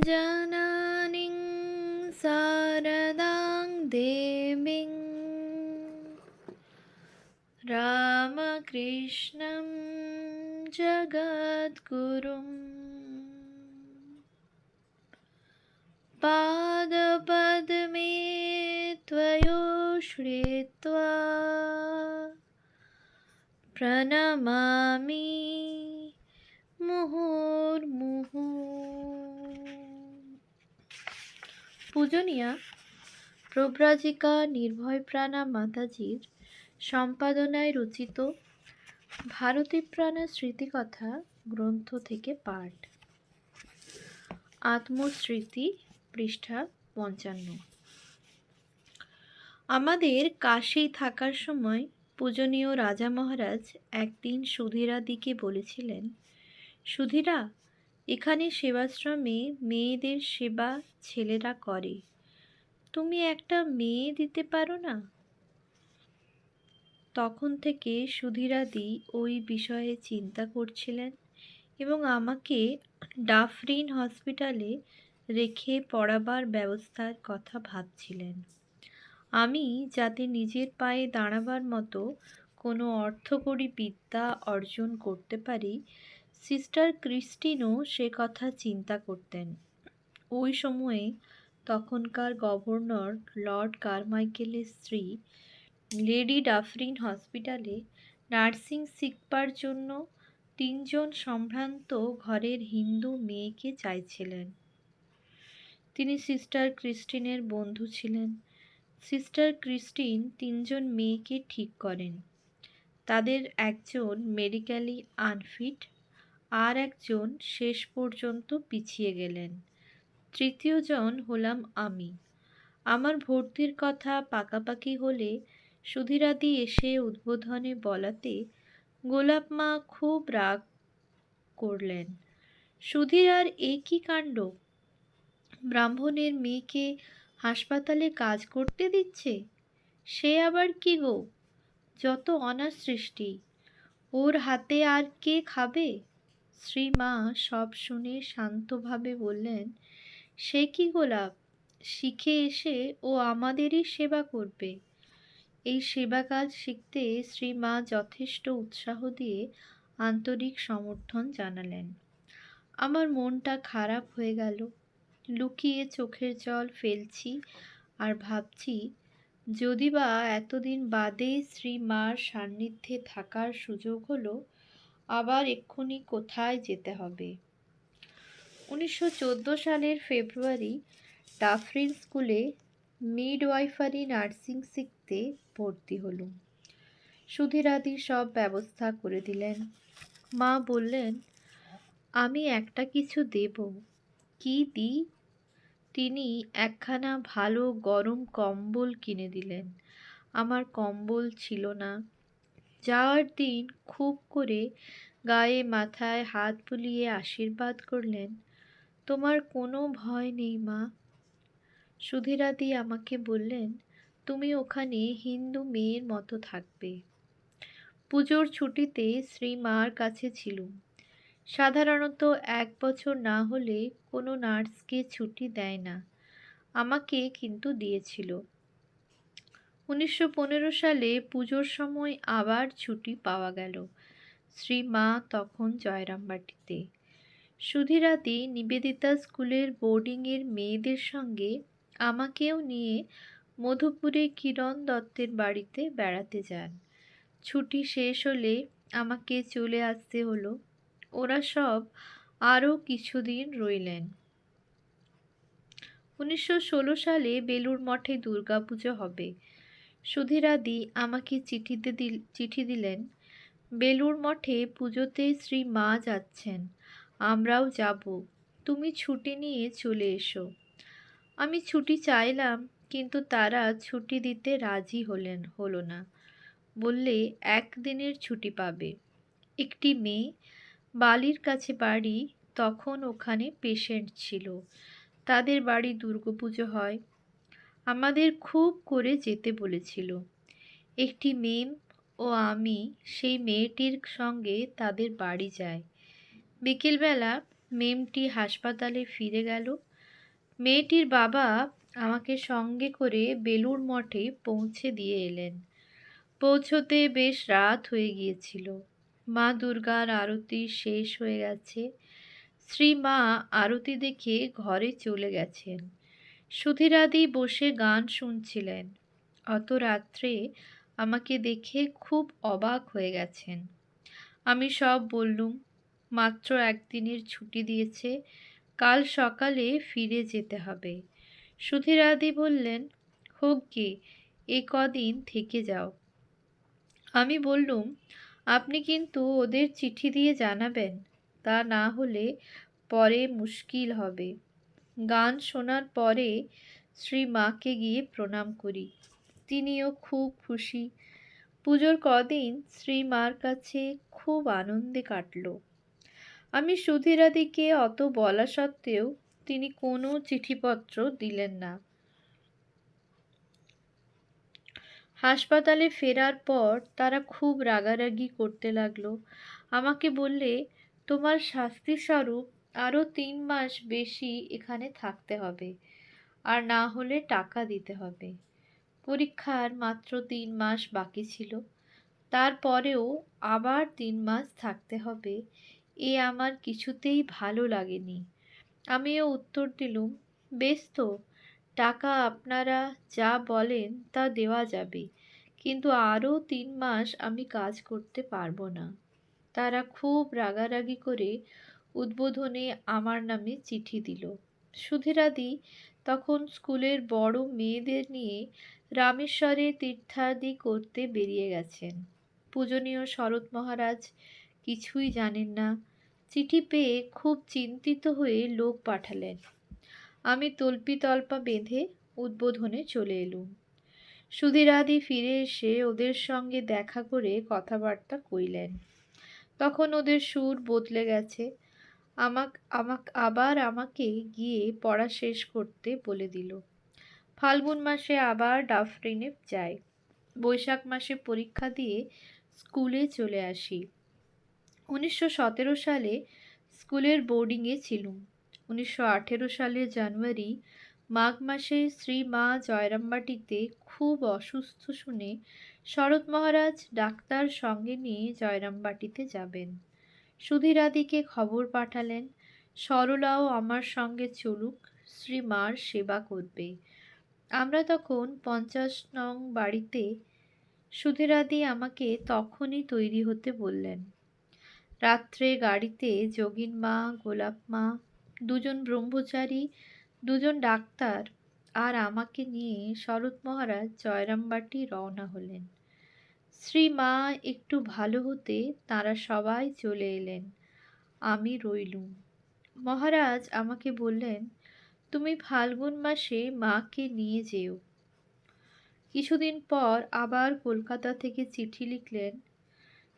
जनानिं शारदां देवीं। रामकृष्णं जगद्गुरुं। पादपद्मे त्वयोश्रित्वा प्रणमामि मुहुर्मुहुः। পূজনীয়া, প্রব্রাজিকা, নির্ভয় প্রাণা মাতাজির সম্পাদনায় রচিত ভারতী প্রাণা স্মৃতিকথা গ্রন্থ থেকে পাঠ। আত্মস্মৃতি, পৃষ্ঠা পঞ্চান্ন। আমাদের কাশি থাকার সময় পূজনীয় রাজা মহারাজ একদিন সুধীরাদিকে বলেছিলেন, সুধীরা এখানে সেবাশ্রমে মেয়েদের সেবা ছেলেরা করে। তুমি একটা মেয়ে দিতে পারো না? তখন থেকে সুধীরাদি ওই বিষয়ে চিন্তা করছিলেন এবং আমাকে ডাফরিন হসপিটালে রেখে পড়াবার ব্যবস্থার কথা ভাবছিলেন। আমি যাতে নিজের পায়ে দাঁড়াবার মতো কোনো অর্থকরী বিদ্যা অর্জন করতে পারি সিস্টার ক্রিস্টিনও সে কথা চিন্তা করতেন। ওই সময়ে তখনকার গভর্নর লর্ড কারমাইকেলের স্ত্রী লেডি ডাফরিন হসপিটালে নার্সিং শিখবার জন্য তিনজন সম্ভ্রান্ত ঘরের হিন্দু মেয়েকে চাইছিলেন। তিনি সিস্টার ক্রিস্টিনের বন্ধু ছিলেন। সিস্টার ক্রিস্টিন তিনজন মেয়েকে ঠিক করেন। তাদের একজন মেডিকেলি আনফিট আর একজন শেষ পর্যন্ত পিছিয়ে গেলেন। তৃতীয়জন হলাম আমি। আমার ভর্তির কথা পাকাপাকি হলে সুধীরাদি এসে উদ্বোধনে বলাতে গোলাপ মা খুব রাগ করলেন। সুধীর আর এ কী কাণ্ড? ব্রাহ্মণের মেয়েকে হাসপাতালে কাজ করতে দিচ্ছে? সে আবার কি গো? যত অনার সৃষ্টি। ওর হাতে আর কে খাবে? শ্রীমা সব শুনে শান্তভাবে বললেন, সে কি গোলাপ? শিখে এসে ও আমাদেরই সেবা করবে। এই সেবা কাজ শিখতে শ্রীমা যথেষ্ট উৎসাহ দিয়ে আন্তরিক সমর্থন জানালেন। আমার মনটা খারাপ হয়ে গেল। লুকিয়ে চোখের জল ফেলছি আর ভাবছি, যদি বা এতদিন বাদে শ্রীমার সান্নিধ্যে থাকার সুযোগ হলো আবার এক্ষুনি কোথায় যেতে হবে? উনিশশো চোদ্দ সালের ফেব্রুয়ারি ডাফরিন স্কুলে মিডওয়াইফারি নার্সিং শিখতে ভর্তি হলুম। সুধীরাদি সব ব্যবস্থা করে দিলেন। মা বললেন, আমি একটা কিছু দেব। কি দিই? তিনি একখানা ভালো গরম কম্বল কিনে দিলেন। আমার কম্বল ছিল না। যাওয়ার দিন খুব করে গায়ে মাথায় হাত বুলিয়ে আশীর্বাদ করলেন, তোমার কোনো ভয় নেই, মা। সুধীরাদি আমাকে বললেন, তুমি ওখানে হিন্দু মেয়ের মতো থাকবে। পুজোর ছুটিতে শ্রীমার কাছে ছিলুম। সাধারণত এক বছর না হলে কোনো নার্সকে ছুটি দেয় না, আমাকে কিন্তু দিয়েছিল। উনিশশো পনেরো সালে পুজোর সময় আবার ছুটি পাওয়া গেল। শ্রী মা তখন জয়রামবাটিতে। সুধীরাদি নিবেদিতা স্কুলের বোর্ডিংয়ের মেয়েদের সঙ্গে আমাকেও নিয়ে মধুপুরে কিরণ দত্তের বাড়িতে বেড়াতে যান। ছুটি শেষ হলে আমাকে চলে আসতে হলো। ওরা সব আরও কিছুদিন রইলেন। উনিশশো ষোলো সালে বেলুর মঠে দুর্গাপুজো হবে। সুধীরাদি আমাকে চিঠিতে দিল, চিঠি দিলেন বেলুর মঠে পুজোতে শ্রী মা যাচ্ছেন, আমরাও যাব, তুমি ছুটি নিয়ে চলে এসো। আমি ছুটি চাইলাম, কিন্তু তারা ছুটি দিতে রাজি হলেন, হলো না। বললে একদিনের ছুটি পাবে। একটি মেয়ে বালির কাছে বাড়ি, তখন ওখানে পেশেন্ট ছিল। তাদের বাড়ি দুর্গাপুজো হয়। আমাদের খুব করে যেতে বলেছিল। একটি মেম ও আমি সেই মেয়েটির সঙ্গে তাদের বাড়ি যাই। বিকেলবেলা মেমটি হাসপাতালে ফিরে গেল। মেয়েটির বাবা আমাকে সঙ্গে করে বেলুর মঠে পৌঁছে দিয়ে এলেন। পৌঁছতে বেশ রাত হয়ে গিয়েছিল। মা দুর্গার আরতি শেষ হয়ে গেছে। শ্রী মা আরতি দেখে ঘরে চলে গেছেন। সুধীরাদি বসে গান শুনছিলেন। অত রাত্রে আমাকে দেখে খুব অবাক হয়ে গেছেন। আমি সব বললুম, মাত্র একদিনের ছুটি দিয়েছে, কাল সকালে ফিরে যেতে হবে। সুধীরাদি বললেন, হোক গে, এ কদিন থেকে যাও। আমি বললুম, আপনি কিন্তু ওদের চিঠি দিয়ে জানাবেন, তা না হলে পরে মুশকিল হবে। গান শোনার পরে শ্রী মাকে গিয়ে প্রণাম করি। তিনিও খুব খুশি। পুজোর কদিন শ্রী মার কাছে খুব আনন্দে কাটল। আমি সুধীরাদিকে অত বলা সত্ত্বেও তিনি কোনো চিঠিপত্র দিলেন না। হাসপাতালে ফেরার পর তারা খুব রাগারাগি করতে লাগল। আমাকে বললে, তোমার শাস্তিস্বরূপ আরও তিন মাস বেশি এখানে থাকতে হবে। আর না হলে টাকা দিতে হবে। পরীক্ষার মাত্র তিন মাস বাকি ছিল। তারপরেও আবার তিন মাস থাকতে হবে। এ আমার কিছুতেই ভালো লাগেনি। আমিও উত্তর দিলুম, বেশ তো, টাকা আপনারা যা বলেন তা দেওয়া যাবে। কিন্তু আরও তিন মাস আমি কাজ করতে পারব না। তারা খুব রাগারাগি করে উদ্বোধনে আমার নামে চিঠি দিল। সুধীরাদি তখন স্কুলের বড় মেয়েদের নিয়ে রামেশ্বরে তীর্থাদি করতে বেরিয়ে গেছেন। পূজনীয় শরৎ মহারাজ কিছুই জানেন না। চিঠি পেয়ে খুব চিন্তিত হয়ে লোক পাঠালেন। আমি তল্পি তল্পা বেঁধে উদ্বোধনে চলে এলুম। সুধীরাদি ফিরে এসে ওদের সঙ্গে দেখা করে কথাবার্তা কইলেন। তখন ওদের সুর বদলে গেছে। আমাক আমাক আবার আমাকে গিয়ে পড়া শেষ করতে বলে দিল। ফাল্গুন মাসে আবার ডাফরিনে যাই। বৈশাখ মাসে পরীক্ষা দিয়ে স্কুলে চলে আসি। উনিশশো সতেরো সালে স্কুলের বোর্ডিংয়ে ছিলুম। উনিশশো আঠেরো সালের জানুয়ারি, মাঘ মাসে শ্রী মা জয়রামবাটিতে খুব অসুস্থ শুনে শরৎ মহারাজ ডাক্তার সঙ্গে নিয়ে জয়রামবাটিতে যাবেন। সুধীরাদিকে খবর পাঠালেন, সরলাও আমার সঙ্গে চলুক, শ্রী মার সেবা করবে। আমরা তখন পঞ্চাশ নং বাড়িতে, সুধীরাদি আমাকে তখনই তৈরি হতে বললেন, রাত্রে গাড়িতে যোগিন মা, গোলাপ মা, দুজন ব্রহ্মচারী, দুজন ডাক্তার আর আমাকে নিয়ে শরৎ মহারাজ জয়রামবাটি রওনা হলেন। শ্রী মা একটু ভালো হতে তারা সবাই চলে এলেন। আমি রইলুম। মহারাজ আমাকে বললেন, তুমি ফাল্গুন মাসে মাকে নিয়ে যেও। কিছুদিন পর আবার কলকাতা থেকে চিঠি লিখলেন,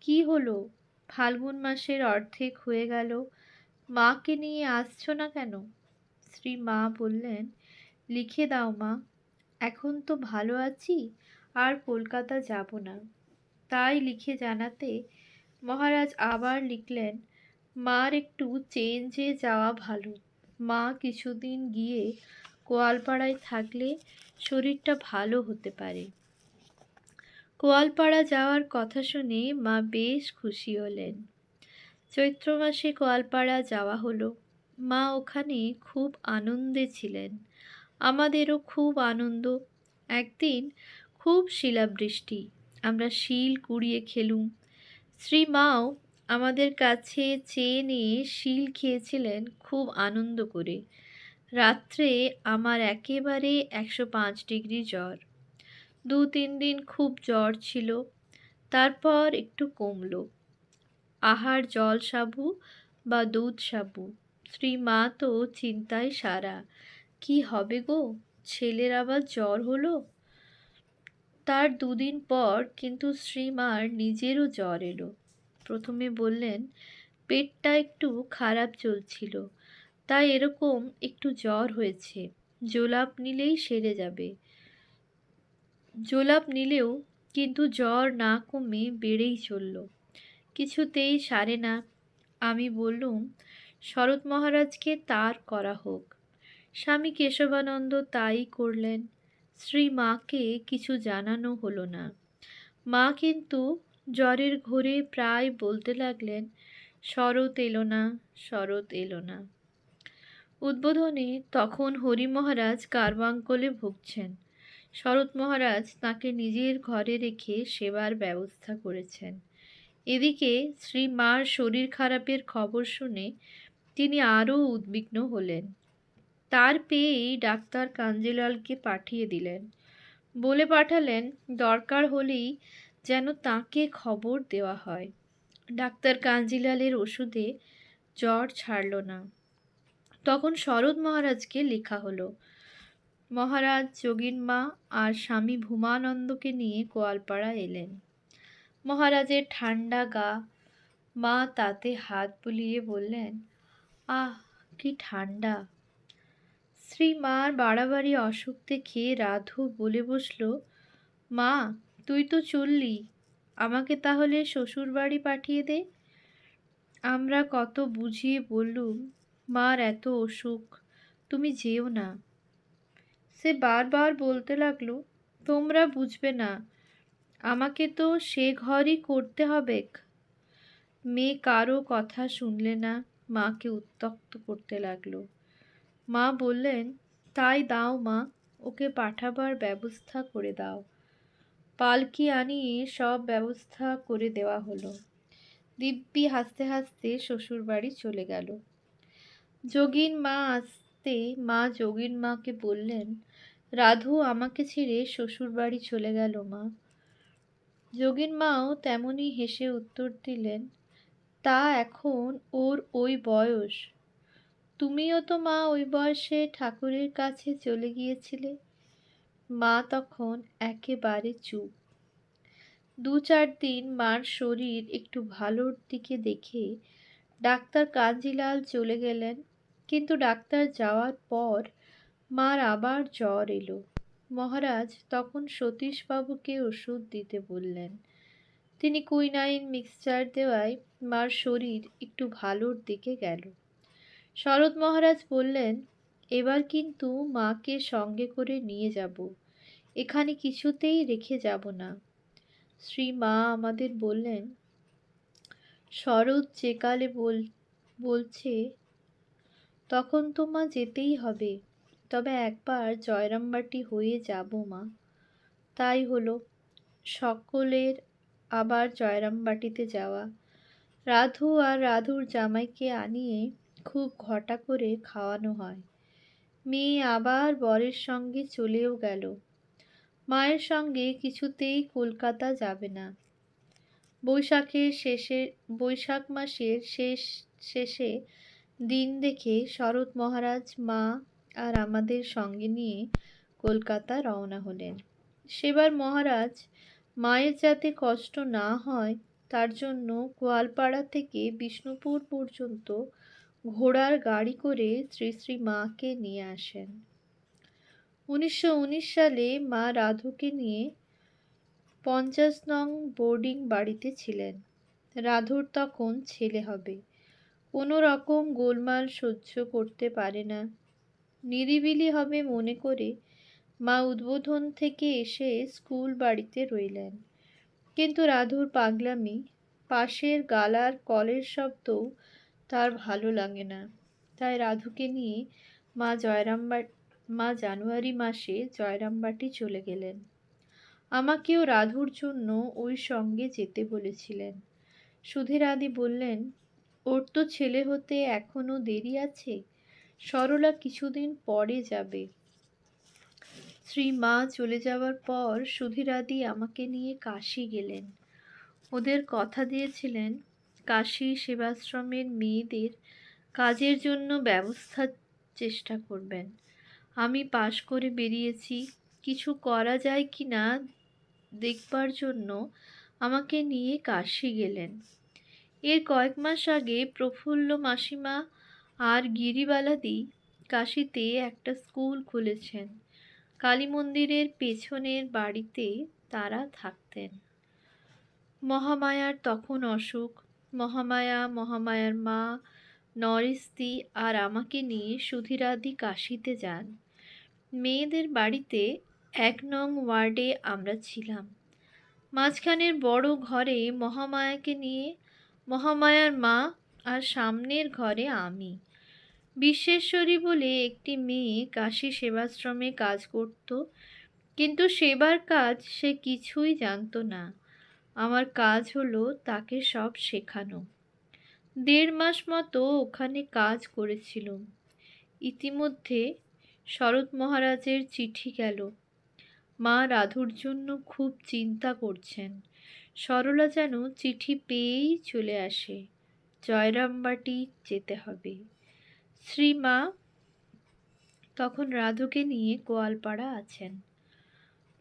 কি হলো? ফাল্গুন মাসের অর্ধেক হয়ে গেল। মাকে নিয়ে আসছো না কেন? শ্রী মা বললেন, লিখে দাও মা। এখন তো ভালো আছি, আর কলকাতা যাব না। তাই লিখে জানাতে মহারাজ আবার লিখলেন, মার একটু চেঞ্জে যাওয়া ভালো। মা কিছুদিন গিয়ে কোয়ালপাড়ায় থাকলে শরীরটা ভালো হতে পারে কোয়ালপাড়া যাওয়ার কথা শুনে মা বেশ খুশি হলেন। চৈত্র মাসে কোয়ালপাড়া যাওয়া হলো। মা ওখানে খুব আনন্দে ছিলেন। আমাদেরও খুব আনন্দ। একদিন খুব শিলাবৃষ্টি। আমরা শিল কুড়িয়ে খেলুম। শ্রী মাও আমাদের কাছে চেয়ে নিয়ে শিল খেয়েছিলেন খুব আনন্দ করে। রাত্রে আমার একেবারে একশো পাঁচ ডিগ্রি জ্বর। দু তিন দিন খুব জ্বর ছিল, তারপর একটু কমলো। আহার জল সাবু বা দুধ সাবু? শ্রী মা তো চিন্তায় সারা। কি হবে গো? ছেলের আবার জ্বর হলো? তার দুদিন পর কিন্তু শ্রীমার নিজেরও জ্বর এলো। প্রথমে বললেন, পেটটা একটু খারাপ চলছিল, তাই এরকম একটু জ্বর হয়েছে, জোলাপ নিলেই সেরে যাবে। জোলাপ নিলেও কিন্তু জ্বর না কমে বেড়েই চলল। কিছুতেই সারে না। আমি বললুম, শরৎ মহারাজকে তার করা হোক। স্বামী কেশবানন্দ তাই করলেন। শ্রী মাকে কিছু জানানো হলো না। মা কিন্তু জ্বরের ঘোরে প্রায় বলতে লাগলেন, শরৎ এলো না, শরৎ এলো না। উদ্বোধনে তখন হরি মহারাজ কারবাঙ্কলে ভুগছেন। শরৎ মহারাজ তাকে নিজের ঘরে রেখে সেবার ব্যবস্থা করেছেন। এদিকে শ্রী মার শরীর খারাপের খবর শুনে তিনি আরও উদ্বিগ্ন হলেন। তার পেয়েই ডাক্তার কাঞ্জিলালকে পাঠিয়ে দিলেন। বলে পাঠালেন, দরকার হলেই যেন তাকে খবর দেওয়া হয়। ডাক্তার কাঞ্জিলালের ওষুধে জ্বর ছাড়ল না। তখন শরৎ মহারাজকে লেখা হলো, মহারাজ যোগীন মা আর স্বামী ভূমানন্দকে নিয়ে গোয়ালপাড়া এলেন। মহারাজের ঠান্ডা গা। মা তাতে হাত বুলিয়ে বললেন, আহ, কি ঠান্ডা শ্রী মার বাড়াবাড়ি অসুখ দেখে রাধু বলে বসল, মা, তুই তো চললি, আমাকে তাহলে শ্বশুর বাড়ি পাঠিয়ে দে। আমরা কত বুঝিয়ে বললুম, মার এত অসুখ, তুমি যেও না। সে বারবার বলতে লাগল, তোমরা বুঝবে না, আমাকে তো সে ঘরই করতে হবে। মেয়ে কারও কথা শুনলে না, মাকে উত্তক্ত করতে লাগল। মা বললেন, তাই দাও মা, ওকে পাঠাবার ব্যবস্থা করে দাও। পালকি আনিয়ে সব ব্যবস্থা করে দেওয়া হলো। দিব্যি হাসতে হাসতে শ্বশুর বাড়ি চলে গেল। যোগীন মা আসতে মা যোগীন মাকে বললেন, রাধু, আমাকে ছেড়ে শ্বশুর বাড়ি চলে গেল মা। যোগীন মাও তেমনই হেসে উত্তর দিলেন, তা এখন ওর ওই বয়স। তুমিও তো মা ওই বয়সে ঠাকুরের কাছে চলে গিয়েছিলে? মা তখন একেবারে চুপ। দু চার দিন মার শরীর একটু ভালোর দিকে দেখে ডাক্তার কাঞ্জিলাল চলে গেলেন, কিন্তু ডাক্তার যাওয়ার পর মার আবার জ্বর এলো। মহারাজ তখন সতীশবাবুকে ওষুধ দিতে বললেন। তিনি কুইনাইন মিক্সচার দেওয়ায় মার শরীর একটু ভালোর দিকে গেল। শরৎ মহারাজ বললেন, এবার কিন্তু মাকে সঙ্গে করে নিয়ে যাব। এখানে কিছুতেই রেখে যাব না। শ্রী মা আমাদের বললেন, শরৎ যে কালে বল, বলছে, তখন তো মা যেতেই হবে। তবে একবার জয়রামবাটি হয়ে যাব মা। তাই হলো, সকলের আবার জয়রামবাটিতে যাওয়া। রাধু আর রাধুর জামাইকে আনিয়ে খুব ঘটা করে খাওয়ানো হয়। মেয়ে আবার বরের সঙ্গে চলেও গেল। মায়ের সঙ্গে কিছুতেই কলকাতা যাবে না। বৈশাখের শেষে, বৈশাখ মাসের শেষ, শেষে দিন দেখে শরৎ মহারাজ, মা আর আমাদের সঙ্গে নিয়ে কলকাতা রওনা হলেন। সেবার মহারাজ, মায়ের যাতে কষ্ট না হয়, তার জন্য গোয়ালপাড়া থেকে বিষ্ণুপুর পর্যন্ত ঘোড়ার গাড়ি করে শ্রী শ্রী মাকে নিয়ে আসেন। উনিশশো উনিশ সালে মা রাধুকে নিয়ে পঞ্চাশ নং বোর্ডিং বাড়িতে ছিলেন। রাধুর তখন ছেলে হবে। কোনো রকম গোলমাল সহ্য করতে পারে না। নিরিবিলি হবে মনে করে মা উদ্বোধন থেকে এসে স্কুল বাড়িতে রইলেন। কিন্তু রাধুর পাগলামি, পাশের গালার কলের শব্দও তার ভালো লাগে না। তাই রাধুকে নিয়ে মা জয়রামবা মা জানুয়ারি মাসে জয়রামবাটি চলে গেলেন। আমাকেও রাধুর জন্য ওই সঙ্গে যেতে বলেছিলেন। সুধীর আদি বললেন, ওর তো ছেলে হতে এখনও দেরি আছে, সরলা কিছুদিন পরে যাবে শ্রী মা চলে যাওয়ার পর সুধীরাদি আমাকে নিয়ে কাশি গেলেন। ওদের কথা দিয়েছিলেন কাশী সেবাশ্রমের মেয়েদের কাজের জন্য ব্যবস্থার চেষ্টা করবেন। আমি পাশ করে বেরিয়েছি। কিছু করা যায় কি না দেখবার জন্য আমাকে নিয়ে কাশি গেলেন। এর কয়েক মাস আগে প্রফুল্ল মাসিমা আর গিরিবালাদি কাশিতে একটা স্কুল খুলেছেন। কালী মন্দিরের পেছনের বাড়িতে তারা থাকতেন। মহামায়ার তখন অসুখ মহামায়া, মহামায়ার মা নরিস্তি আর আমাকে নিয়ে সুধীরাদি কাশিতে যান। মেয়েদের বাড়িতে এক নং ওয়ার্ডে আমরা ছিলাম। মাঝখানের বড় ঘরে মহামায়াকে নিয়ে মহামায়ার মা আর সামনের ঘরে আমি। বিশ্বেশ্বরী বলে একটি মেয়ে কাশি সেবাশ্রমে কাজ করত, কিন্তু সেবার কাজ সে কিছুই জানতো না। আমার কাজ হলো তাকে সব শেখানো। দেড় মাস মতো ওখানে কাজ করেছিলুম। ইতিমধ্যে শরৎ মহারাজের চিঠি গেল। মা রাধুর জন্য খুব চিন্তা করছেন। সরলা যেন চিঠি পেয়েই চলে আসে। জয়রামবাটি যেতে হবে। শ্রীমা তখন রাধুকে নিয়ে গোয়ালপাড়া আছেন।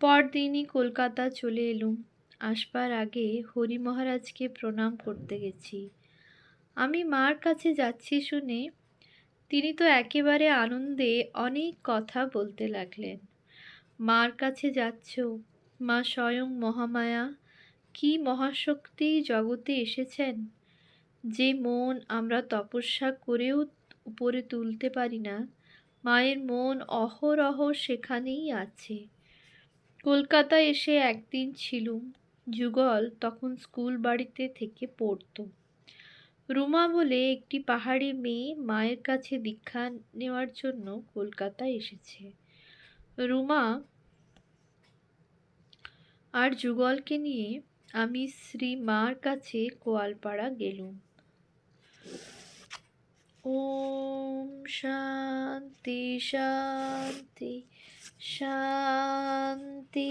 পরদিনই কলকাতা চলে এলুম। আসবার আগে হরি মহারাজকে প্রণাম করতে গেছি। আমি মার কাছে যাচ্ছি শুনে তিনি তো একেবারে আনন্দে অনেক কথা বলতে লাগলেন। মার কাছে যাচ্ছ, মা স্বয়ং মহামায়া, কি মহাশক্তি জগতে এসেছেন? যে মন আমরা তপস্যা করেও উপরে তুলতে পারি না, মায়ের মন অহরহ সেখানেই আছে। কলকাতায় এসে একদিন ছিলুম যুগল তখন স্কুল বাড়িতে থেকে পড়তো। রুমা বলে একটি পাহাড়ি মেয়ে মায়ের কাছে দীক্ষা নেওয়ার জন্য কলকাতায় এসেছে। রুমা, আর যুগলকে নিয়ে আমি শ্রী মার কাছে কোয়ালপাড়া গেলুম। ওম শান্তি শান্তি শান্তি